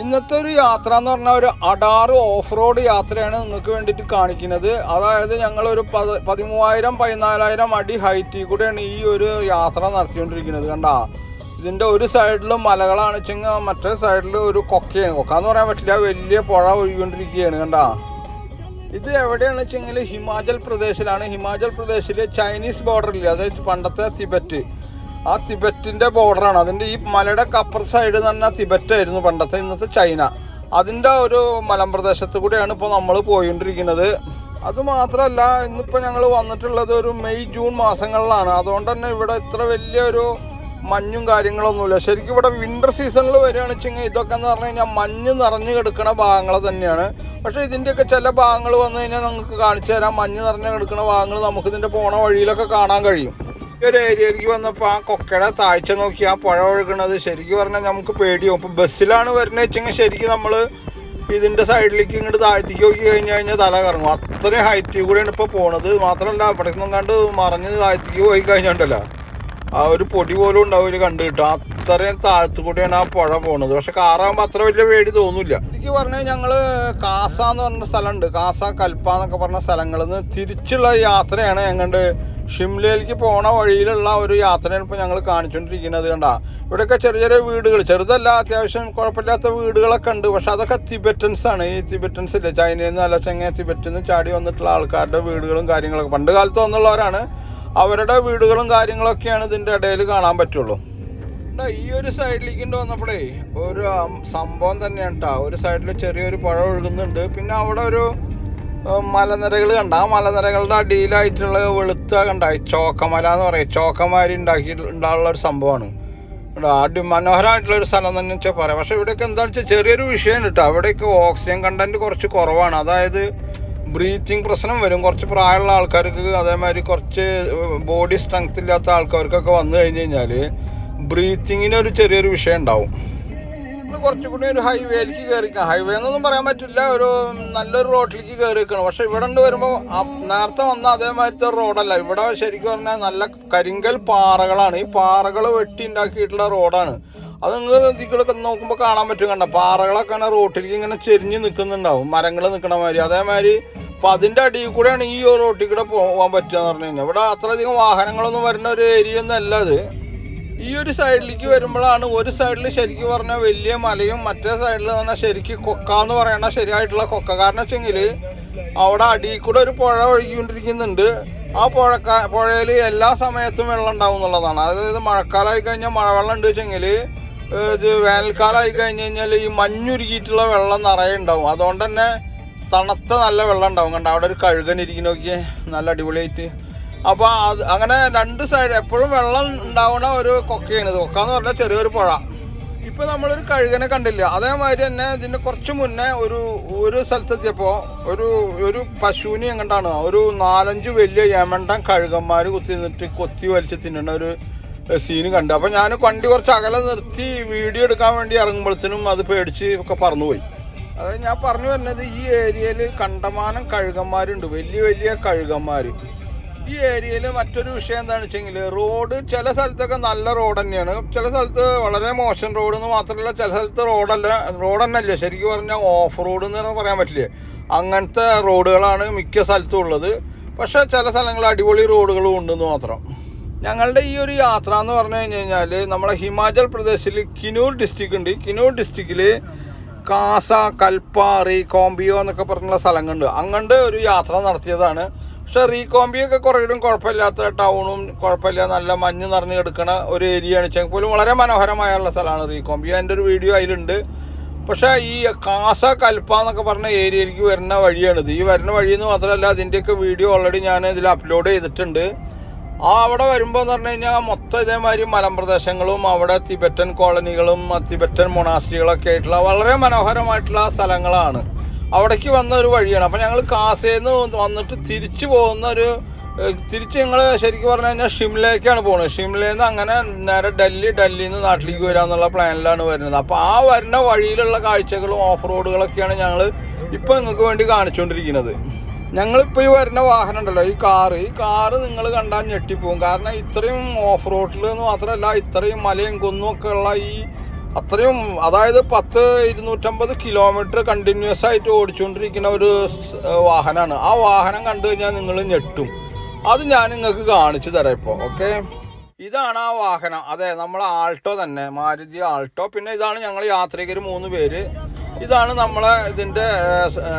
ഇന്നത്തെ ഒരു യാത്ര എന്ന് പറഞ്ഞാൽ ഒരു അടാറ് ഓഫ് റോഡ് യാത്രയാണ് നിങ്ങൾക്ക് വേണ്ടിയിട്ട് കാണിക്കുന്നത്. അതായത് ഞങ്ങൾ ഒരു പത് പതിമൂവായിരം പതിനാലായിരം അടി ഹൈറ്റിൽ കൂടെയാണ് ഈ ഒരു യാത്ര നടത്തിക്കൊണ്ടിരിക്കുന്നത് കണ്ടാ. ഇതിന്റെ ഒരു സൈഡിൽ മലകളാണ് വെച്ചെങ്കിൽ മറ്റേ സൈഡിൽ ഒരു കൊക്കയാണ്. കൊക്ക എന്ന് പറയാൻ പറ്റില്ല വലിയ പുഴ ഒഴുകിക്കൊണ്ടിരിക്കുകയാണ് കണ്ടാ. ഇത് എവിടെയാണ് വെച്ചെങ്കിൽ ഹിമാചൽ പ്രദേശിലാണ്. ഹിമാചൽ പ്രദേശിൽ ചൈനീസ് ബോർഡറിൽ അതായത് പണ്ടത്തെ തിബറ്റ്. ആ തിബറ്റിന്റെ ബോർഡറാണ്. അതിന്റെ ഈ മലയുടെ കപ്പർ സൈഡ് പറഞ്ഞാൽ തിബറ്റായിരുന്നു പണ്ടത്തെ ഇന്നത്തെ ചൈന. അതിന്റെ ഒരു മലമ്പ്രദേശത്ത് കൂടെയാണ് ഇപ്പോൾ നമ്മൾ പോയിക്കൊണ്ടിരിക്കുന്നത്. അത് മാത്രമല്ല ഇന്നിപ്പോൾ ഞങ്ങൾ വന്നിട്ടുള്ളത് ഒരു മെയ് ജൂൺ മാസങ്ങളിലാണ്. അതുകൊണ്ട് തന്നെ ഇവിടെ ഇത്ര വലിയൊരു മഞ്ഞും കാര്യങ്ങളൊന്നുമില്ല. ശരിക്കും ഇവിടെ വിന്റർ സീസണിൽ വരികയാണെന്ന് വെച്ചെങ്കിൽ ഇതൊക്കെ എന്ന് പറഞ്ഞു കഴിഞ്ഞാൽ മഞ്ഞ് നിറഞ്ഞു കിടക്കുന്ന ഭാഗങ്ങൾ തന്നെയാണ്. പക്ഷേ ഇതിന്റെയൊക്കെ ചില ഭാഗങ്ങൾ വന്നു കഴിഞ്ഞാൽ നമുക്ക് കാണിച്ചു തരാം. മഞ്ഞ് നിറഞ്ഞു കിടക്കുന്ന ഭാഗങ്ങൾ നമുക്ക് ഇതിന്റെ പോണ വഴിയിലൊക്കെ കാണാൻ കഴിയും. ഒരു ഏരിയയിലേക്ക് വന്നപ്പോൾ ആ കൊക്കയുടെ താഴ്ച നോക്കി ആ പുഴ ഒഴുകണത് ശരിക്കും പറഞ്ഞാൽ നമുക്ക് പേടിയാവും. ഇപ്പോൾ ബസ്സിലാണ് വരുന്നത് വെച്ചെങ്കിൽ ശരിക്കും നമ്മൾ ഇതിന്റെ സൈഡിലേക്ക് ഇങ്ങോട്ട് താഴ്ത്തിക്ക് നോക്കി കഴിഞ്ഞ് കഴിഞ്ഞാൽ തല കറങ്ങും. അത്രയും ഹൈറ്റിൽ കൂടെയാണ് ഇപ്പോൾ പോണത്. മാത്രമല്ല അവിടെ നിന്നും കണ്ട് മറിഞ്ഞ് താഴ്ത്തിക്ക് പോയി കഴിഞ്ഞിട്ടുണ്ടല്ലോ ആ ഒരു പൊടി പോലും ഉണ്ടാവില്ല കണ്ടു കിട്ടും. അത്രയും താഴത്തു കൂടിയാണ് ആ പുഴ പോണത്. പക്ഷെ കാറാകുമ്പോൾ അത്ര വലിയ പേടി തോന്നില്ല. എനിക്ക് പറഞ്ഞാൽ ഞങ്ങൾ കാസ എന്ന് പറഞ്ഞ സ്ഥലമുണ്ട്. കാസ കൽപ്പ എന്നൊക്കെ പറഞ്ഞ സ്ഥലങ്ങളിൽ നിന്ന് തിരിച്ചുള്ള യാത്രയാണ് ഞങ്ങളുടെ ഷിംലയിലേക്ക് പോണ വഴിയിലുള്ള ഒരു യാത്രയാണ് ഇപ്പോൾ ഞങ്ങൾ കാണിച്ചുകൊണ്ടിരിക്കുന്നത് കണ്ട. ഇവിടെയൊക്കെ ചെറിയ ചെറിയ വീടുകൾ ചെറുതല്ല അത്യാവശ്യം കുഴപ്പമില്ലാത്ത വീടുകളൊക്കെ ഉണ്ട്. പക്ഷേ അതൊക്കെ തിബറ്റൻസ് ആണ്. ഈ തിബറ്റൻസ് ഇല്ലേ? ചൈനയിൽ നിന്ന് അല്ല ചെങ്ങ തിബറ്റിൽ നിന്ന് ചാടി വന്നിട്ടുള്ള ആൾക്കാരുടെ വീടുകളും കാര്യങ്ങളൊക്കെ. പണ്ട് കാലത്ത് വന്നുള്ളവരാണ്. അവരുടെ വീടുകളും കാര്യങ്ങളൊക്കെയാണ് ഇതിന്റെ ഇടയിൽ കാണാൻ പറ്റുള്ളൂ. ഈ ഒരു സൈഡിലേക്ക് വന്നപ്പോഴേ ഒരു സംഭവം തന്നെയാണ് കേട്ടോ ഒരു സൈഡിൽ ചെറിയൊരു പുഴ ഒഴുകുന്നുണ്ട്. പിന്നെ അവിടെ ഒരു മലനിരകൾ കണ്ട ആ മലനിരകളുടെ അടിയിലായിട്ടുള്ള വെളുത്ത കണ്ട ചോക്കമല എന്ന് പറയും. ചോക്കമാരി ഉണ്ടാക്കി ഉണ്ടാകുള്ള ഒരു സംഭവമാണ്. അടി മനോഹരമായിട്ടുള്ള ഒരു സ്ഥലം തന്നെ വെച്ചാൽ പറയാം. പക്ഷേ ഇവിടെയൊക്കെ എന്താണെന്ന് വെച്ചാൽ ചെറിയൊരു വിഷയമുണ്ട് കേട്ടോ. അവിടെയൊക്കെ ഓക്സിജൻ കണ്ടന്റ് കുറച്ച് കുറവാണ്. അതായത് ബ്രീത്തിങ് പ്രശ്നം വരും. കുറച്ച് പ്രായമുള്ള ആൾക്കാർക്ക് അതേമാതിരി കുറച്ച് ബോഡി സ്ട്രെങ്ത് ഇല്ലാത്ത ആൾക്കാർക്കൊക്കെ വന്നു കഴിഞ്ഞ് കഴിഞ്ഞാൽ ബ്രീത്തിങ്ങിന് ഒരു ചെറിയൊരു വിഷയം ഉണ്ടാവും. കുറച്ചുകൂടി ഒരു ഹൈവേയിലേക്ക് കയറിക്കാം ഹൈവേ എന്നൊന്നും പറയാൻ പറ്റില്ല. ഒരു നല്ലൊരു റോഡിലേക്ക് കയറി നിൽക്കണം പക്ഷെ ഇവിടെ വരുമ്പോൾ നേരത്തെ വന്ന അതേമാതിരത്തെ റോഡല്ല ഇവിടെ ശരിക്കും പറഞ്ഞാൽ നല്ല കരിങ്കൽ പാറകളാണ്. ഈ പാറകൾ വെട്ടി ഉണ്ടാക്കിയിട്ടുള്ള റോഡാണ് അത് നിങ്ങൾ നദികളൊക്കെ നോക്കുമ്പോൾ കാണാൻ പറ്റും കണ്ട? പാറകളൊക്കെ ഇങ്ങനെ റോട്ടിലേക്ക് ഇങ്ങനെ ചെരിഞ്ഞ് നിൽക്കുന്നുണ്ടാവും മരങ്ങൾ നിൽക്കുന്ന മാതിരി. അതേമാതിരി അപ്പം അതിന്റെ അടിയിൽ കൂടെയാണ് ഈ റോട്ടിൽ കൂടെ പോകാൻ പറ്റുക എന്ന് പറഞ്ഞു കഴിഞ്ഞാൽ ഇവിടെ അത്രയധികം വാഹനങ്ങളൊന്നും വരുന്ന ഒരു ഏരിയ ഒന്നും അല്ല അത്. ഈ ഒരു സൈഡിലേക്ക് വരുമ്പോഴാണ് ഒരു സൈഡിൽ ശരിക്കും പറഞ്ഞാൽ വലിയ മലയും മറ്റേ സൈഡിൽ പറഞ്ഞാൽ ശരിക്കും കൊക്ക എന്ന് പറയണ ശരിയായിട്ടുള്ള കൊക്ക. കാരണം വെച്ചെങ്കിൽ അവിടെ അടിയിൽ കൂടെ ഒരു പുഴ ഒഴുകിക്കൊണ്ടിരിക്കുന്നുണ്ട്. ആ പുഴക്ക പുഴയിൽ എല്ലാ സമയത്തും വെള്ളം ഉണ്ടാവും എന്നുള്ളതാണ്. അതായത് മഴക്കാലമായി കഴിഞ്ഞാൽ മഴവെള്ളം ഉണ്ട് വെച്ചെങ്കിൽ ഇത് വേനൽക്കാലമായി കഴിഞ്ഞ് കഴിഞ്ഞാൽ ഈ മഞ്ഞുരുകിയിട്ടുള്ള വെള്ളം നിറയെ ഉണ്ടാവും. അതുകൊണ്ട് തന്നെ തണുത്ത നല്ല വെള്ളം ഉണ്ടാവും. കണ്ട? അവിടെ ഒരു കഴുകൻ ഇരിക്കുന്ന. നോക്കിയേ. നല്ല അടിപൊളിയായിട്ട്. അപ്പോൾ അത് അങ്ങനെ രണ്ട് സൈഡ് എപ്പോഴും വെള്ളം ഉണ്ടാവുന്ന ഒരു കൊക്കയാണ് ഇത്. കൊക്ക എന്ന് പറഞ്ഞാൽ ചെറിയൊരു പുഴ. ഇപ്പൊ നമ്മളൊരു കഴുകനെ കണ്ടില്ല. അതേമാതിരി തന്നെ ഇതിന് കുറച്ച് മുന്നേ ഒരു ഒരു സ്ഥലത്തെത്തിയപ്പോൾ ഒരു ഒരു പശുവിനെ എങ്ങോട്ടാണ് ഒരു നാലഞ്ച് വലിയ യമണ്ടൻ കഴുകന്മാർ കുത്തി നിന്നിട്ട് കൊത്തി വലിച്ച് തിന്നുന്ന ഒരു സീന് കണ്ടു. അപ്പോൾ ഞാൻ വണ്ടി കുറച്ച് അകലെ നിർത്തി വീഡിയോ എടുക്കാൻ വേണ്ടി ഇറങ്ങുമ്പോഴത്തേനും അത് പേടിച്ച് ഒക്കെ പറന്നുപോയി. അതായത് ഞാൻ പറഞ്ഞു വരുന്നത് ഈ ഏരിയയിൽ കണ്ടമാനം കഴുകന്മാരുണ്ട്. വലിയ വലിയ കഴുകന്മാർ ഈ ഏരിയയിൽ മറ്റൊരു വിഷയം എന്താണെന്ന് വെച്ചെങ്കിൽ റോഡ് ചില സ്ഥലത്തൊക്കെ നല്ല റോഡ് തന്നെയാണ്. ചില സ്ഥലത്ത് വളരെ മോശം റോഡ് എന്ന് മാത്രമല്ല ചില സ്ഥലത്ത് റോഡല്ല റോഡ് തന്നെ അല്ലേ ശരിക്കും പറഞ്ഞാൽ ഓഫ് റോഡ് എന്ന് പറയാൻ പറ്റില്ലേ. അങ്ങനത്തെ റോഡുകളാണ് മിക്ക സ്ഥലത്തും ഉള്ളത്. പക്ഷേ ചില സ്ഥലങ്ങളിൽ അടിപൊളി റോഡുകളും ഉണ്ടെന്ന് മാത്രം. ഞങ്ങളുടെ ഈ ഒരു യാത്ര എന്ന് പറഞ്ഞു കഴിഞ്ഞ് കഴിഞ്ഞാൽ നമ്മളെ ഹിമാചൽ പ്രദേശിൽ കിനൂർ ഡിസ്ട്രിക്റ്റ് ഉണ്ട്. കിനൂർ ഡിസ്ട്രിക്റ്റിൽ കാസ കൽപ്പാറി കോംബിയോ എന്നൊക്കെ പറഞ്ഞുള്ള സ്ഥലങ്ങളുണ്ട്. അങ്ങോട്ട് ഒരു യാത്ര നടത്തിയതാണ്. പക്ഷെ റീകോംബിയൊക്കെ കുറേയും കുഴപ്പമില്ലാത്ത ടൗണും കുഴപ്പമില്ല നല്ല മഞ്ഞ് നിറഞ്ഞു കിടക്കുന്ന ഒരു ഏരിയയാണ് വെച്ചാൽ പോലും വളരെ മനോഹരമായുള്ള സ്ഥലമാണ് റീകോംബി അതിന്റെ ഒരു വീഡിയോ അതിലുണ്ട്. പക്ഷേ ഈ കാസ കൽപ്പ എന്നൊക്കെ പറഞ്ഞ ഏരിയയിലേക്ക് വരുന്ന വഴിയാണിത്. ഈ വരുന്ന വഴിയെന്ന് മാത്രമല്ല അതിന്റെയൊക്കെ വീഡിയോ ഓൾറെഡി ഞാൻ ഇതിൽ അപ്ലോഡ് ചെയ്തിട്ടുണ്ട്. ആ അവിടെ വരുമ്പോൾ എന്ന് പറഞ്ഞു കഴിഞ്ഞാൽ മൊത്തം ഇതേമാതിരി മലമ്പ്രദേശങ്ങളും അവിടെ തിബറ്റൻ കോളനികളും തിബറ്റൻ മൊണാസ്ട്രികളൊക്കെ ആയിട്ടുള്ള വളരെ മനോഹരമായിട്ടുള്ള സ്ഥലങ്ങളാണ്. അവിടേക്ക് വന്ന ഒരു വഴിയാണ്. അപ്പം ഞങ്ങൾ കാസേന്ന് വന്നിട്ട് തിരിച്ചു പോകുന്ന ഒരു തിരിച്ച് ഞങ്ങൾ ശരിക്കും പറഞ്ഞു കഴിഞ്ഞാൽ ഷിംലയിലേക്കാണ് പോകുന്നത് ഷിംലയിൽ നിന്ന് അങ്ങനെ നേരെ ഡൽഹി ഡൽഹിയിൽ നിന്ന് നാട്ടിലേക്ക് വരാമെന്നുള്ള പ്ലാനിലാണ് വരുന്നത്. അപ്പോൾ ആ വരുന്ന വഴിയിലുള്ള കാഴ്ചകളും ഓഫ് റോഡുകളൊക്കെയാണ് ഞങ്ങൾ ഇപ്പോൾ നിങ്ങൾക്ക് വേണ്ടി കാണിച്ചുകൊണ്ടിരിക്കുന്നത് ഞങ്ങളിപ്പോൾ ഈ വരുന്ന വാഹനം ഉണ്ടല്ലോ ഈ കാറ്. ഈ കാറ് നിങ്ങൾ കണ്ടാൽ ഞെട്ടിപ്പോവും. കാരണം ഇത്രയും ഓഫ് റോഡിൽ എന്ന് മാത്രമല്ല ഇത്രയും മലയും കുന്നും ഒക്കെ ഉള്ള ഈ അത്രയും അതായത് പത്ത് ഇരുന്നൂറ്റമ്പത് കിലോമീറ്റർ കണ്ടിന്യൂസ് ആയിട്ട് ഓടിച്ചുകൊണ്ടിരിക്കുന്ന ഒരു വാഹനമാണ് ആ വാഹനം കണ്ടു കഴിഞ്ഞാൽ നിങ്ങൾ ഞെട്ടും. അത് ഞാൻ നിങ്ങൾക്ക് കാണിച്ചു തരാം ഇപ്പോൾ ഓക്കെ? ഇതാണ് ആ വാഹനം. അതെ നമ്മൾ ആൾട്ടോ തന്നെ മാരുതി ആൾട്ടോ. പിന്നെ ഇതാണ് ഞങ്ങൾ യാത്രികർ മൂന്ന് പേര്. ഇതാണ് നമ്മളെ ഇതിന്റെ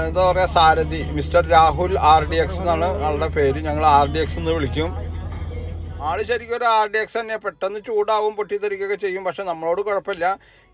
എന്താ പറയുക സാരഥി mister Rahul R D X എന്നാണ് ആളുടെ പേര്. ഞങ്ങൾ ആർ ഡി എക്സ് എന്ന് വിളിക്കും. ആൾ ശരിക്കും ഒരു ആർ ഡി എക്സ് തന്നെ പെട്ടെന്ന് ചൂടാവും പൊട്ടിത്തെറിക്കുകയൊക്കെ ചെയ്യും. പക്ഷെ നമ്മളോട് കുഴപ്പമില്ല.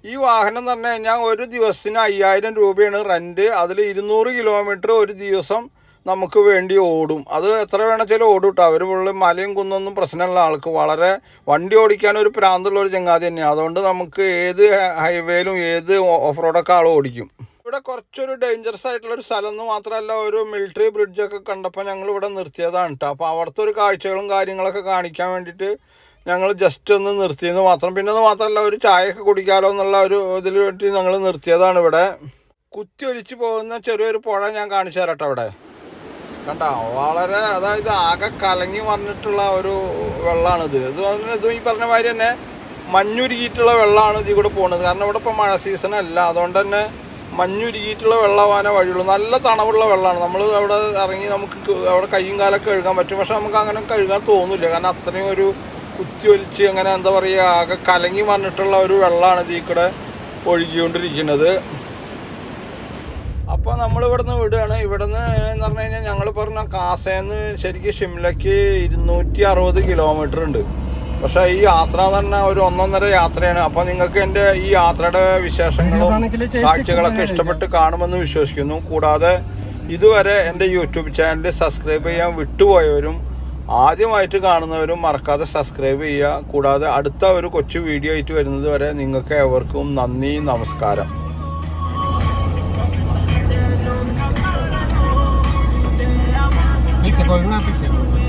ഈ വാഹനം പറഞ്ഞു കഴിഞ്ഞാൽ ഒരു ദിവസത്തിന് അയ്യായിരം രൂപയാണ് റെന്റ് അതിൽ ഇരുന്നൂറ് കിലോമീറ്റർ ഒരു ദിവസം നമുക്ക് വേണ്ടി ഓടും. അത് എത്ര വേണമെങ്കിലും ഓടും കേട്ടോ അവർ ഫുള്ള് മലയും കുന്നൊന്നും പ്രശ്നമുള്ള ആൾക്ക്. വളരെ വണ്ടി ഓടിക്കാൻ ഒരു പ്രാന്തുള്ള ഒരു ചങ്ങാതി തന്നെയാണ് അതുകൊണ്ട് നമുക്ക് ഏത് ഹൈവേയിലും ഏത് ഓഫ് റോഡൊക്കെ ആൾ ഓടിക്കും. ഇവിടെ കുറച്ചൊരു ഡേഞ്ചറസ് ആയിട്ടുള്ള ഒരു സ്ഥലം എന്ന് മാത്രമല്ല ഒരു മിലിറ്ററി ബ്രിഡ്ജൊക്കെ കണ്ടപ്പോൾ ഞങ്ങൾ ഇവിടെ നിർത്തിയതാണ് കേട്ടോ അപ്പോൾ അവിടുത്തെ ഒരു കാഴ്ചകളും കാര്യങ്ങളൊക്കെ കാണിക്കാൻ വേണ്ടിയിട്ട് ഞങ്ങൾ ജസ്റ്റ് ഒന്ന് നിർത്തിയെന്ന് മാത്രം. പിന്നെ അത് മാത്രമല്ല ഒരു ചായയൊക്കെ കുടിക്കാമല്ലോ എന്നുള്ള ഒരു ഇതിൽ വേണ്ടി ഞങ്ങൾ നിർത്തിയതാണ് ഇവിടെ. കുത്തി ഒലിച്ച് പോകുന്ന ചെറിയൊരു പുഴ ഞാൻ കാണിച്ചു തരട്ടെ അവിടെ കണ്ട? വളരെ അതായത് ആകെ കലങ്ങി വന്നിട്ടുള്ള ഒരു വെള്ളമാണിത് ഇത് ഇത് ഈ പറഞ്ഞ മാതിരി തന്നെ മഞ്ഞുരുകിയിട്ടുള്ള വെള്ളമാണ് ഇതിൽ കൂടെ പോകുന്നത്. കാരണം ഇവിടെ ഇപ്പോൾ മഴ സീസൺ അല്ല. അതുകൊണ്ട് തന്നെ മഞ്ഞുരുകിയിട്ടുള്ള വെള്ളമാവാനേ വഴിയുള്ളൂ. നല്ല തണവുള്ള വെള്ളമാണ്. നമ്മൾ അവിടെ ഇറങ്ങി നമുക്ക് അവിടെ കയ്യും കാലൊക്കെ കഴുകാൻ പറ്റും. പക്ഷെ നമുക്ക് അങ്ങനെ കഴുകാൻ തോന്നില്ല. കാരണം അത്രയും ഒരു കുത്തി ഒലിച്ച് അങ്ങനെ എന്താ പറയുക ആകെ കലങ്ങി വന്നിട്ടുള്ള ഒരു വെള്ളമാണ് ഇതിൽ കൂടെ ഒഴുകിക്കൊണ്ടിരിക്കുന്നത്. അപ്പോൾ നമ്മൾ ഇവിടുന്ന് വിടുകയാണ്. ഇവിടുന്ന് എന്ന് പറഞ്ഞു കഴിഞ്ഞാൽ ഞങ്ങൾ പറഞ്ഞ കാസേന്ന് ശരിക്കും ഷിംലയ്ക്ക് ഇരുന്നൂറ്റി അറുപത് കിലോമീറ്റർ ഉണ്ട്. പക്ഷേ ഈ യാത്ര തന്നെ ഒരു ഒന്നൊന്നര യാത്രയാണ്. അപ്പോൾ നിങ്ങൾക്ക് എന്റെ ഈ യാത്രയുടെ വിശേഷങ്ങളും കാഴ്ചകളൊക്കെ ഇഷ്ടപ്പെട്ട് കാണുമെന്ന് വിശ്വസിക്കുന്നു. കൂടാതെ ഇതുവരെ എന്റെ യൂട്യൂബ് ചാനൽ സബ്സ്ക്രൈബ് ചെയ്യാൻ വിട്ടുപോയവരും ആദ്യമായിട്ട് കാണുന്നവരും മറക്കാതെ സബ്സ്ക്രൈബ് ചെയ്യുക. കൂടാതെ അടുത്ത ഒരു കൊച്ചു വീഡിയോ ആയിട്ട് വരുന്നത് വരെ നിങ്ങൾക്ക് ഏവർക്കും നന്ദി നമസ്കാരം. Pizza con una pizza.